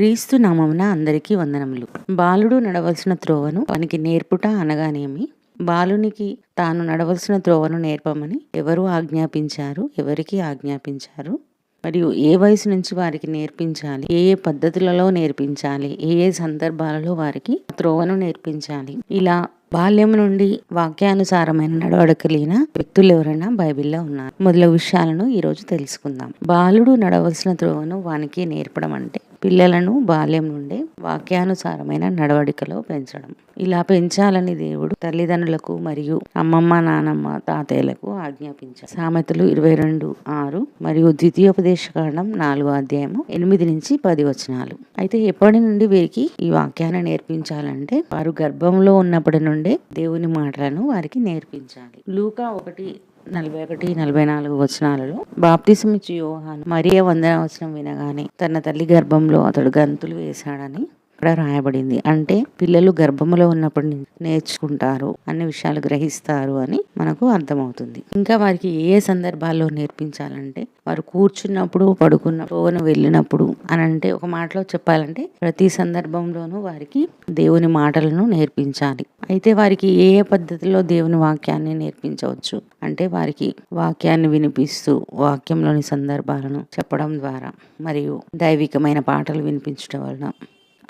క్రీస్తు నామమున అందరికీ వందనములు. బాలుడు నడవలసిన త్రోవను వానికి నేర్పుట అనగానేమి? బాలునికి తాను నడవలసిన త్రోవను నేర్పమని ఎవరు ఆజ్ఞాపించారు? ఎవరికి ఆజ్ఞాపించారు? మరియు ఏ వయసు నుంచి వారికి నేర్పించాలి? ఏ ఏ పద్ధతులలో నేర్పించాలి? ఏ ఏ సందర్భాలలో వారికి త్రోవను నేర్పించాలి? ఇలా బాల్యం నుండి వాక్యానుసారమైన నడవడకలిగిన వ్యక్తులు ఎవరైనా బైబిల్లో ఉన్నారు. మొదల విషయాలను ఈరోజు తెలుసుకుందాం. బాలుడు నడవలసిన త్రోవను వానికి నేర్పడం అంటే పిల్లలను బాల్యం నుండే వాక్యానుసారమైన నడవడికలో పెంచడం. ఇలా పెంచాలని దేవుడు తల్లిదండ్రులకు మరియు అమ్మమ్మ నానమ్మ తాతయ్యలకు ఆజ్ఞాపించారు. సామెతలు ఇరవై రెండు ఆరు మరియు ద్వితీయోపదేశకాండం నాలుగో అధ్యాయము ఎనిమిది నుంచి పది వచనాలు. అయితే ఎప్పటి నుండి వీరికి ఈ వాక్యాన్ని నేర్పించాలంటే వారు గర్భంలో ఉన్నప్పటి నుండే దేవుని మాటలను వారికి నేర్పించాలి. లూకా ఒకటి నలభై ఒకటి నలభై నాలుగు వచనాలలో బాప్తిసం ఇచ్చి యోహాను మరియ వందన వచనం వినగానే తన తల్లి గర్భంలో అతడు గంతులు వేశాడని ఇక్కడ రాయబడింది? అంటే పిల్లలు గర్భంలో ఉన్నప్పటి నుంచి నేర్చుకుంటారు అన్ని విషయాలు గ్రహిస్తారు అని మనకు అర్థమవుతుంది. ఇంకా వారికి ఏ ఏ సందర్భాల్లో నేర్పించాలంటే వారు కూర్చున్నప్పుడు పడుకున్న పోవను వెళ్ళినప్పుడు అని అంటే ఒక మాటలో చెప్పాలంటే ప్రతి సందర్భంలోనూ వారికి దేవుని మాటలను నేర్పించాలి. అయితే వారికి ఏ ఏ పద్ధతిలో దేవుని వాక్యాన్ని నేర్పించవచ్చు? అంటే వారికి వాక్యాన్ని వినిపిస్తూ వాక్యంలోని సందర్భాలను చెప్పడం ద్వారా మరియు దైవికమైన పాటలు వినిపించడం వలన.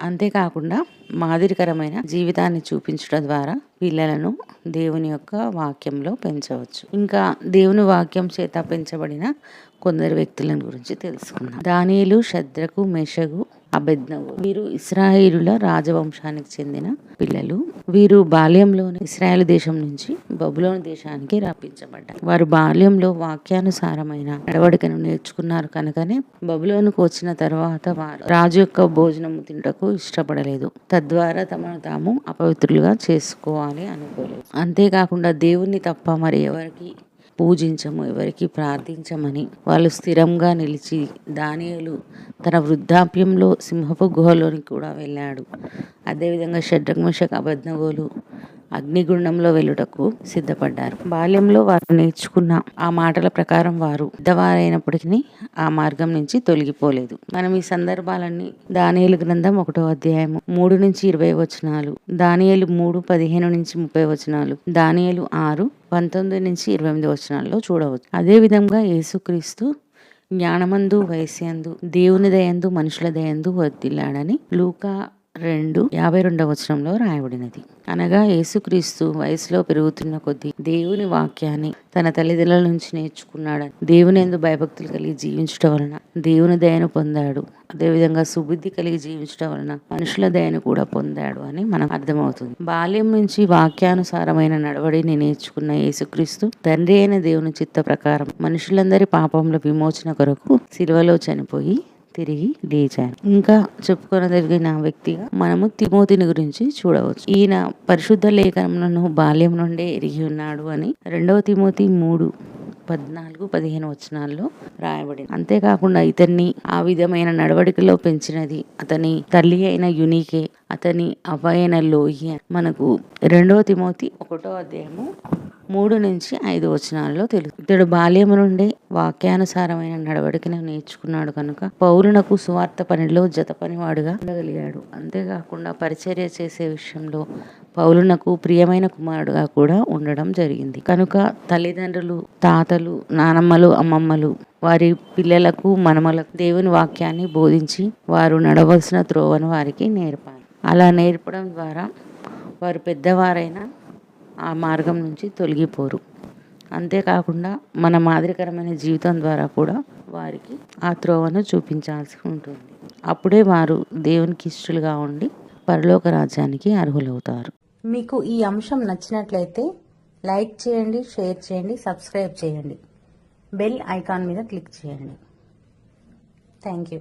అంతేకాకుండా మాదిరికరమైన జీవితాన్ని చూపించడం ద్వారా పిల్లలను దేవుని యొక్క వాక్యంలో పెంచవచ్చు. ఇంకా దేవుని వాక్యం చేత పెంచబడిన కొందరు వ్యక్తులను గురించి తెలుసుకుందాం. దానియులు శద్రకు మెషగు అభిజ్ఞవు వీరు ఇస్రాయిలుల రాజవంశానికి చెందిన పిల్లలు. వీరు బాల్యంలోనే ఇస్రాయేల్ దేశం నుంచి బబులోని దేశానికి రప్పించబడ్డారు వారు బాల్యంలో వాక్యానుసారమైన నడవడికను నేర్చుకున్నారు కనుకనే బబులోనికి వచ్చిన తర్వాత వారు రాజు యొక్క భోజనం తింటకు ఇష్టపడలేదు. తద్వారా తమను తాము అపవిత్రులుగా చేసుకోవాలి అనుకోలేదు. అంతేకాకుండా దేవుణ్ణి తప్ప మరి ఎవరికి పూజించము ఎవరికి ప్రార్థించమని వాళ్ళు స్థిరంగా నిలిచి దానియులు తన వృద్ధాప్యంలో సింహపు గుహలోనికి కూడా వెళ్ళాడు. అదేవిధంగా షడ్రగ్మషక్ అబద్ధగోలు అగ్నిగుండంలో వెళ్ళుటకు సిద్ధపడ్డారు. బాల్యంలో వారు నేర్చుకున్న ఆ మాటల ప్రకారం వారు పెద్దవారైనప్పటికీ ఆ మార్గం నుంచి తొలగిపోలేదు. మనం ఈ సందర్భాలన్నీ దానియలు గ్రంథం ఒకటో అధ్యాయము మూడు నుంచి ఇరవై వచనాలు దానియలు మూడు పదిహేను నుంచి ముప్పై వచనాలు దానియలు ఆరు పంతొమ్మిది నుంచి ఇరవై ఎనిమిది వచనాల్లో చూడవచ్చు. అదే విధంగా యేసుక్రీస్తు జ్ఞానమందు వయస్యందు దేవుని దయందు మనుషుల దయందు వర్దిల్లాడని లూకా రెండు యాభై రెండవ వచనంలో రాయబడినది. అనగా యేసుక్రీస్తు వయసులో పెరుగుతున్న కొద్దీ దేవుని వాక్యాన్ని తన తల్లిదండ్రుల నుంచి నేర్చుకున్నాడు. దేవుని ఎందు భయభక్తులు కలిగి జీవించడం వలన దేవుని దయను పొందాడు. అదేవిధంగా సుబుద్ధి కలిగి జీవించడం వలన మనుషుల దయను కూడా పొందాడు అని మనం అర్థమవుతుంది. బాల్యం నుంచి వాక్యానుసారమైన నడవడిని నేర్చుకున్న యేసుక్రీస్తు తండ్రి అయిన దేవుని చిత్త ప్రకారం మనుషులందరి పాపంలో విమోచన కొరకు సిలువలో చనిపోయి తిరిగి లేచాను. ఇంకా చెప్పుకోదగిన వ్యక్తిగా మనము తిమోతిని గురించి చూడవచ్చు. ఈయన పరిశుద్ధ లేఖనములను బాల్యం నుండే ఎరిగి ఉన్నాడు అని రెండవ తిమోతి మూడు పద్నాలుగు పదిహేను వచనాల్లో రాయబడింది. అంతేకాకుండా ఇతన్ని ఆ విధమైన నడవడికలో పెంచినది అతని తల్లి అయిన యునికే అతని అవ్వ అయిన లోహి మనకు రెండవ తిమోతి ఒకటో అధ్యాయము మూడు నుంచి ఐదు వచనాల్లో తెలుసు. ఇతడు బాల్యము నుండే వాక్యానుసారమైన నడవడికను నేర్చుకున్నాడు కనుక పౌరునకు సువార్త పనిలో జత పనివాడుగా ఉండగలిగాడు. అంతేకాకుండా పరిచర్య చేసే విషయంలో పౌలునకు ప్రియమైన కుమారుడుగా కూడా ఉండడం జరిగింది. కనుక తల్లిదండ్రులు తాతలు నానమ్మలు అమ్మమ్మలు వారి పిల్లలకు మనమలకు దేవుని వాక్యాన్ని బోధించి వారు నడవలసిన త్రోవను వారికి నేర్పాలి. అలా నేర్పడం ద్వారా వారు పెద్దవారైనా ఆ మార్గం నుంచి తొలగిపోరు. అంతేకాకుండా మన మాదిరికరమైన జీవితం ద్వారా కూడా వారికి ఆ త్రోవను చూపించాల్సి ఉంటుంది. అప్పుడే వారు దేవునికి ఇష్టలుగా ఉండి పరలోక రాజ్యానికి అర్హులవుతారు. మీకు ఈ అంశం నచ్చినట్లయితే లైక్ చేయండి షేర్ చేయండి సబ్స్క్రైబ్ చేయండి. బెల్ ఐకాన్ మీద క్లిక్ చేయండి. Thank you.